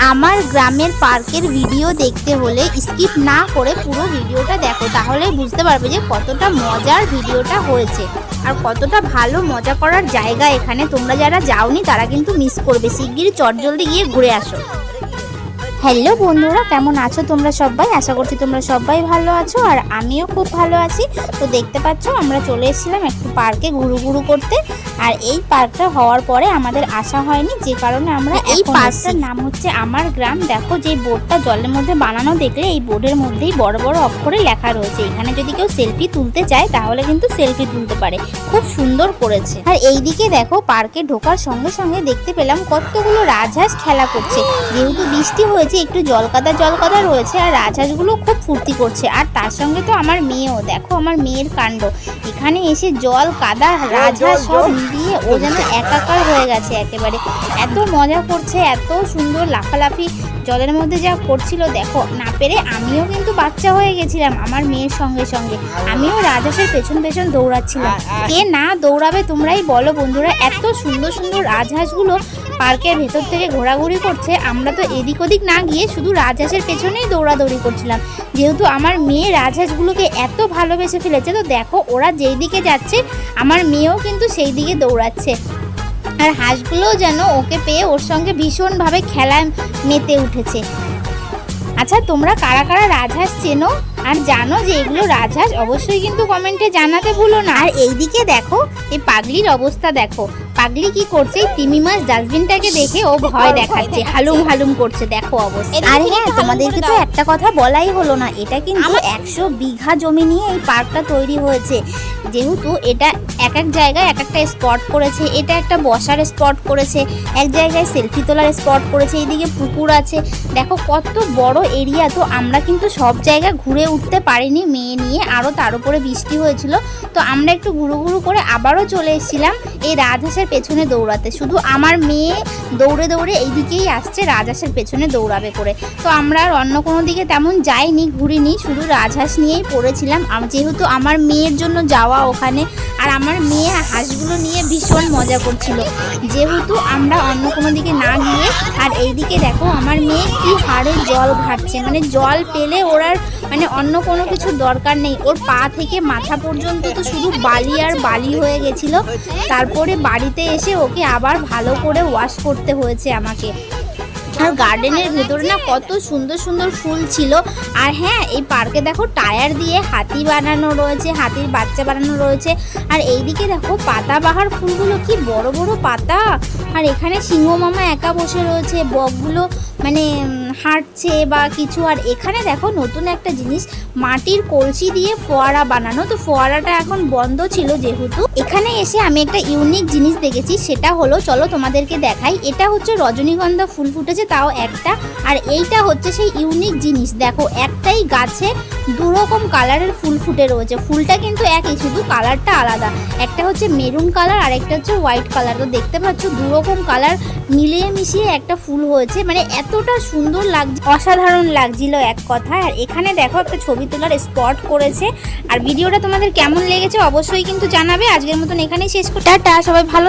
আমার গ্রামের পার্কের ভিডিও দেখতে হলে স্কিপ না করে পুরো ভিডিওটা দেখো। তাহলে বুঝতে পারবে যে কতটা মজার ভিডিওটা হয়েছে। আর কতটা ভালো মজা করার জায়গা এখানে। তোমরা যারা যাওনি, তারা কিন্তু মিস করবে। শিগগিরই চটজলদি গিয়ে ঘুরে আসো। হ্যালো বন্ধুরা কেমন আছো তোমরা সবাই? আশা করছি তোমরা সবাই ভালো আছো আর আমিও খুব ভালো আছি। তো দেখতে পাচ্ছ আমরা চলে এসেছিলাম একটু পার্কে ঘুরু ঘুরু করতে। আর এই পার্কটা হওয়ার পরে আমাদের আসা হয়নি যে কারণে আমরা এই পার্কটার নাম হচ্ছে আমার গ্রাম। দেখো যে বোর্ডটা জলের মধ্যে বানানো দেখলে এই বোর্ডের মধ্যেই বড় বড় অক্ষরে লেখা রয়েছে। এখানে যদি কেউ সেলফি তুলতে চায় তাহলে কিন্তু সেলফি তুলতে পারে। খুব সুন্দর করেছে। আর এইদিকে দেখো পার্কে ঢোকার সঙ্গে সঙ্গে দেখতে পেলাম কতগুলো রাজহাঁস খেলা করছে। যেহেতু বৃষ্টি হয়েছে একটু জলকাদা জলকাদা রয়েছে আর রাজহাঁসগুলো খুব ফুর্তি করছে। আর তার সঙ্গে তো আমার মেয়েও দেখো আমার মেয়ের কাণ্ড। এখানে এসে জল কাদা রাজহাঁস সব মিলিয়ে ও যেন একাকার হয়ে গেছে একেবারে। এত মজা করছে এত সুন্দর লাফালাফি জলের মধ্যে যা করছিল দেখো না পেরে আমিও কিন্তু বাচ্চা হয়ে গেছিলাম আমার মেয়ের সঙ্গে সঙ্গে। আমিও রাজহাঁসের পেছন পেছন দৌড়াচ্ছিলাম। কে না দৌড়াবে তোমরাই বলো বন্ধুরা এত সুন্দর সুন্দর রাজহাঁসগুলো পার্কের ভেতর থেকে ঘোরাঘুরি করছে। আমরা তো এদিক ওদিক না গিয়ে শুধু রাজহাঁসের পেছনেই দৌড়াদৌড়ি করছিলাম। যেহেতু আমার মেয়ে রাজহাঁসগুলোকে এত ভালোবেসে ফেলেছে, তো দেখো ওরা যেই দিকে যাচ্ছে, আমার মেয়েও কিন্তু সেই দিকে দৌড়াচ্ছে। আর হাঁসগুলোও যেন ওকে পেয়ে ওর সঙ্গে ভীষণভাবে খেলায় মেতে উঠেছে। আচ্ছা তোমরা কারা কারা রাজহাঁস চেনো? আর জানো যে এগুলো রাজহাঁস অবশ্যই কিন্তু কমেন্টে জানাতে ভুলো না। আর এইদিকে দেখো, এই পাগলির অবস্থা দেখো। পাগলি কি করছে? তিমি মাছ ডাস্টবিনটাকে দেখে ও ভয় দেখাচ্ছে। হালুম হালুম করছে দেখো অবস্থা। আর হ্যাঁ তোমাদেরকে তো একটা কথা বলাই হলো না। এটা কিন্তু একশো বিঘা জমি নিয়ে এই পার্কটা তৈরি হয়েছে। যেহেতু এটা এক এক জায়গায় এক একটা স্পট করেছে। এটা একটা বসার স্পট করেছে, এক জায়গায় সেলফি তোলার স্পট করেছে এইদিকে পুকুর আছে। দেখো কত বড় এরিয়া তো আমরা কিন্তু সব জায়গা ঘুরে উঠতে পারিনি মেয়ে নিয়ে আরও তার উপরে বৃষ্টি হয়েছিল। তো আমরা একটু ঘুরু ঘুরু করে আবারও চলে এসেছিলাম এই রাজহাঁসের পেছনে দৌড়াতে। শুধু আমার মেয়ে দৌড়ে দৌড়ে এইদিকেই আসছে রাজহাঁসের পেছনে দৌড়াবে করে। তো আমরা আর অন্য কোনো দিকে তেমন যাইনি, ঘুরিনি, শুধু রাজহাঁস নিয়েই পড়েছিলাম। যেহেতু আমার মেয়ের জন্য যাওয়া ওখানে আর আমার মেয়ে হাঁসগুলো নিয়ে ভীষণ মজা করছিল। যেহেতু আমরা অন্য কোনো দিকে না গিয়ে, আর এইদিকে দেখো আমার মেয়ে কি হাড়ে জল ঘাটছে মানে জল পেলে ওর আর মানে অন্য কোনো কিছু দরকার নেই। ওর পা থেকে মাথা পর্যন্ত তো শুধু বালি আর বালি হয়ে গেছিল। তারপরে বাড়িতে এসে ওকে আবার ভালো করে ওয়াশ করতে হয়েছে আমাকে। আর গার্ডেনের ভেতরে না কত সুন্দর সুন্দর ফুল ছিল। আর হ্যাঁ এই পার্কে দেখো টায়ার দিয়ে হাতি বানানো রয়েছে, হাতির বাচ্চা বানানো রয়েছে। আর এইদিকে দেখো পাতাবাহার ফুলগুলো, কি বড় বড় পাতা। আর এখানে সিংহ মামা একা বসে রয়েছে, বকগুলো মানে হাঁটছে বা কিছু। আর এখানে দেখো নতুন একটা জিনিস, মাটির কলসি দিয়ে ফোয়ারা বানানো। তো ফোয়ারাটা এখন বন্ধ ছিল যেহেতু। এখানে এসে আমি একটা ইউনিক জিনিস দেখেছি, সেটা হলো, চলো তোমাদেরকে দেখাই। এটা হচ্ছে রজনীগন্ধা ফুল ফুটেছে। তাও একটা। আর এইটা হচ্ছে সেই ইউনিক জিনিস। দেখো, একটাই গাছে দু রকম কালারের ফুল ফুটে রয়েছে। ফুলটা কিন্তু একই, শুধু কালারটা আলাদা। একটা হচ্ছে মেরুন কালার আর একটা হচ্ছে হোয়াইট কালার তো দেখতে পাচ্ছ দু রকম কালার মিলিয়ে মিশিয়ে একটা ফুল হয়েছে। মানে এতটা সুন্দর লাগছে, অসাধারণ লাগছিল এক কথা আর এখানে দেখো, একটা ছবি তোলার স্পট করেছে। আর ভিডিওটা তোমাদের কেমন লেগেছে অবশ্যই কিন্তু জানাবে। আজকের মতন এখানেই শেষ করতে টাটা, সবাই ভালো।